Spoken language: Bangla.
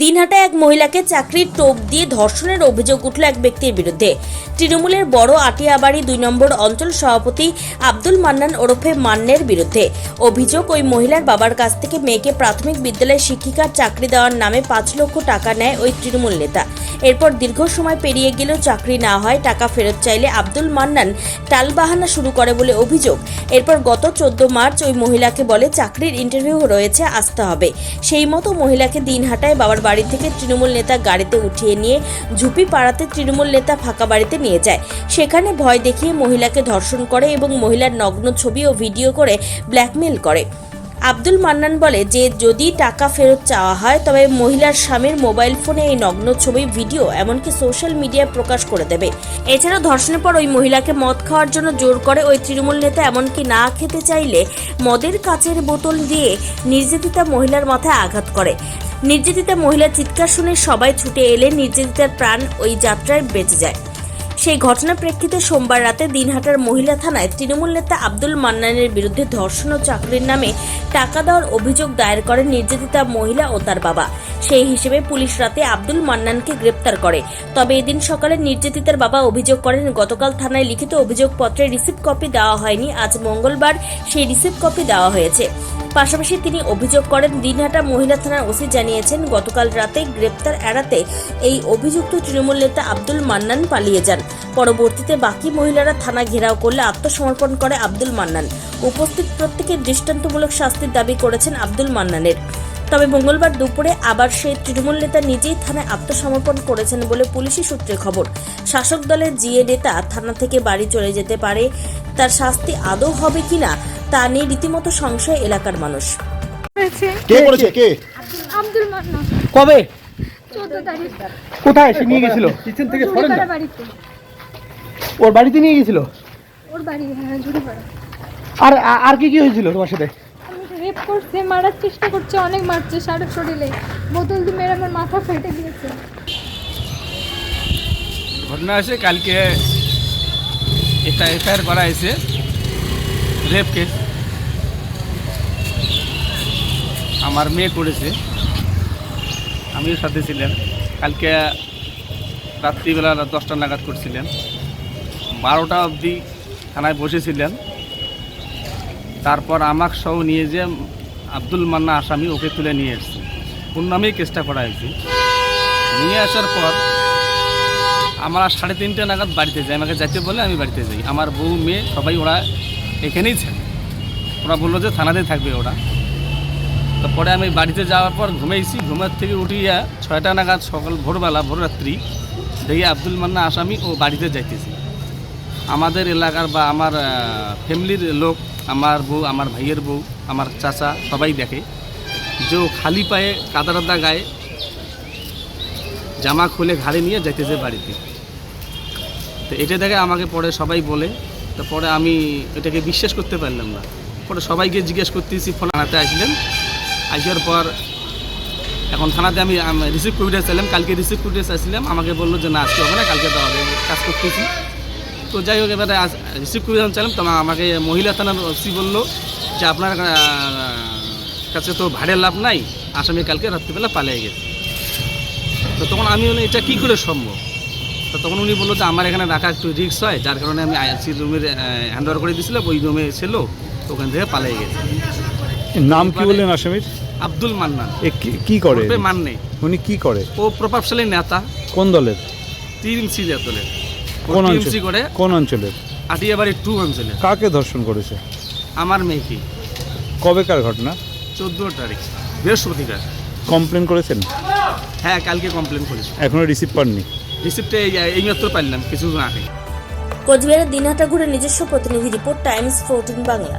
দিনহাটায় এক মহিলাকে চাকরির টোপ দিয়ে ধর্ষণের অভিযোগ উঠল এক ব্যক্তির বিরুদ্ধে। তৃণমূলের বড় আটিয়াবাড়ি দুই নম্বর অঞ্চল সভাপতি আব্দুল মান্নান ওরফে মান্নের বিরুদ্ধে। অভিযোগ, ওই মহিলার বাবার কাছ থেকে মেয়েকে প্রাথমিক বিদ্যালয়ের শিক্ষিকার চাকরি দেওয়ার নামে পাঁচ লক্ষ টাকা নেয় ওই তৃণমূল নেতা। এরপর দীর্ঘ সময় পেরিয়ে গেলেও চাকরি না হয়, টাকা ফেরত চাইলে আব্দুল মান্নান টালবাহানা শুরু করে বলে অভিযোগ। এরপর গত চোদ্দ মার্চ ওই মহিলাকে বলে চাকরির ইন্টারভিউ রয়েছে, আসতে হবে। সেই মতো মহিলাকে দিনহাটায় বাবার বাড়ি থেকে তৃণমূল নেতা গাড়িতে উঠিয়ে নিয়ে ঝুপি পাড়াতে তৃণমূল নেতা ফাঁকা বাড়িতে নিয়ে যায়। সেখানে ভয় দেখিয়ে মহিলাকে ধর্ষণ করে এবং মহিলার নগ্ন ছবি ও ভিডিও করে ব্ল্যাকমেল করে। আব্দুল মান্নান বলে যে, যদি টাকা ফেরত চাওয়া হয়, তবে মহিলার স্বামীর মোবাইল ফোনে এই নগ্ন ছবি, ভিডিও, এমনকি সোশ্যাল মিডিয়ায় প্রকাশ করে দেবে। এছাড়াও ধর্ষণের পর ওই মহিলাকে মদ খাওয়ার জন্য জোর করে ওই তৃণমূল নেতা এমনকি না খেতে চাইলে মদের কাচের বোতল দিয়ে নির্যাতিতা মহিলার মাথায় আঘাত করে। নির্যাতিতা মহিলা চিৎকার শুনে সবাই ছুটে এলে নির্যাতিতার প্রাণ ওই যাত্রায় বেঁচে যায়। সেই ঘটনার প্রেক্ষিতে সোমবার রাতে দিনহাটার মহিলা থানায় তৃণমূল নেতা আব্দুল মান্নানের বিরুদ্ধে ধর্ষণ ও চাকরির নামে টাকা দেওয়ার অভিযোগ দায়ের করেন নির্যাতিতা মহিলা ও তার বাবা। সেই হিসেবে পুলিশ রাতে আব্দুল মান্নানকে গ্রেপ্তার করে। তবে এদিন সকালে নির্যাতিতার বাবা অভিযোগ করেন, গতকাল থানায় লিখিত অভিযোগপত্রে রিসিপ্ট কপি দেওয়া হয়নি। আজ মঙ্গলবার সেই রিসিপ্ট কপি দেওয়া হয়েছে। পাশাপাশি তিনি অভিযোগ করেন, দিনহাটা মহিলা থানার ওসি জানিয়েছেন, গতকাল রাতে গ্রেপ্তার এড়াতে এই অভিযুক্ত তৃণমূল নেতা আব্দুল মান্নান পালিয়ে যান। পরবর্তীতে বাকি মহিলারা থানা ঘেরাও করলে আত্মসমর্পণ করে আব্দুল মান্নান। উপস্থিত প্রত্যেকের দৃষ্টান্তমূলক শাস্তির দাবি করেছেন আব্দুল মান্নানের। তবে মঙ্গলবার দুপুরে আবার সেই তৃণমূল নেতা নিজেই থানায় আত্মসমর্পণ করেছেন বলে পুলিশি সূত্রে খবর। শাসক দলের জিএ নেতা থানা থেকে বাড়ি চলে যেতে পারে তার শাস্তি আদৌ হবে কিনা তা নিয়ে রীতিমতো সংশয় এলাকার মানুষ। কে করেছে কে? আব্দুল মান্নান। কবে? তারিখ। কোথায় এসে নিয়ে গেছিল? কিচেন থেকে বাড়িতে। ওর বাড়িতে নিয়ে গেছিল? ওর বাড়ি হ্যাঁ ঝুড়িপাড়া আর আর কি কি হয়েছিল তোমার সাথে? রেপ করছে মারার চেষ্টা করছে অনেক মারছে সারা শরীরে। বোতল দিয়ে মেরে আমার মাথা ফেটে দিয়েছে ঘটনা আছে কালকে একটা এফআইআর করা হয়েছে। Rape case. আমার মেয়ে করেছে। আমিও সাথে ছিলাম। কালকে রাত্রিবেলা দশটা নাগাদ করছিলেন। বারোটা অবধি থানায় বসেছিলেন। তারপর আমাকে সহ নিয়ে যে আব্দুল মান্না আসামি ওকে তুলে নিয়ে এসছে। ওর নামেই কেসটা করা হয়েছে। নিয়ে আসার পর আমরা সাড়ে তিনটে নাগাদ বাড়িতে যাই। আমাকে যাইতে বলে আমি বাড়িতে যাই। আমার বউ, মেয়ে, সবাই ওরা এখানেই থাকে। ওরা বলল যে থানাতে থাকবে ওরা। তো পরে আমি বাড়িতে যাওয়ার পর ঘুমাইছি। ঘুমার থেকে উঠিয়া ছয়টা নাগাদ সকাল ভোরবেলা, ভোররাত্রি দেখি আব্দুল মান্না আসামি ও বাড়িতে যাইতেছে। আমাদের এলাকার বা আমার ফ্যামিলির লোক, আমার বউ, আমার ভাইয়ের বউ, আমার চাচা সবাই দেখে যে ও খালি পায়ে কাদা রাদা গায়ে জামা খুলে ঘাড়ে নিয়ে যাইতেছে বাড়িতে। তো এটা দেখে আমাকে পরে সবাই বলে, তো পরে আমি এটাকে বিশ্বাস করতে পারলাম না। পরে সবাইকে জিজ্ঞেস করতেছি, ফোন থানাতে আসলেন? আসার পর এখন থানাতে আমি রিসিভ করে চাইলাম, কালকে রিসিভ করে চাইছিলাম, আমাকে বলল যে, না, আজকে হবে না, কালকে দেওয়া হবে, কাজ করতেছি। তো যাই হোক, এবারে রিসিভ করে যখন চাইলাম, তখন আমাকে মহিলা থানার ওসি বলল যে, আপনার কাছে তো ভাড়ের লাভ নাই, আসামি কালকে রাত্রিবেলা পালিয়ে গেছে। তো তখন আমি এটা কী করে সম্ভব? তো তখন উনি বলল যে আমার এখানে রাখা একটু রিক্স হয়। যার কারণে আমি আইসি রুমের হ্যান্ড ওভার করে দিয়েছিলাম ওই রুমে ছিল ওখান থেকে পালিয়ে গেছে। নাম কি বললেন আসামির? আব্দুল মান্নান। এ কি- কি করে? ওরফে মান্নে। উনি কি করে? ও প্রভাবশালী নেতা। কোন দলের? টিএমসি জাতলের কোন টিএমসি অঞ্চল করে। কোন অঞ্চলের? আটিয়াবাড়ি টু অঞ্চলে কাকে ধর্ষণ করেছে? আমার মেয়েকে। কবেকার ঘটনা? চোদ্দ তারিখ বৃহস্পতিবার। কমপ্লেন করেছেন? হ্যাঁ কালকে কমপ্লেন করেছি। এখনও রিসিভ পাননি? রিসিপ্টে এইমাত্র পাইলাম কিছুদিন আগে কোচবিহারের দিনহাটা ঘুরে নিজস্ব প্রতিনিধি রিপোর্ট টাইমস ফোরটিন বাংলা।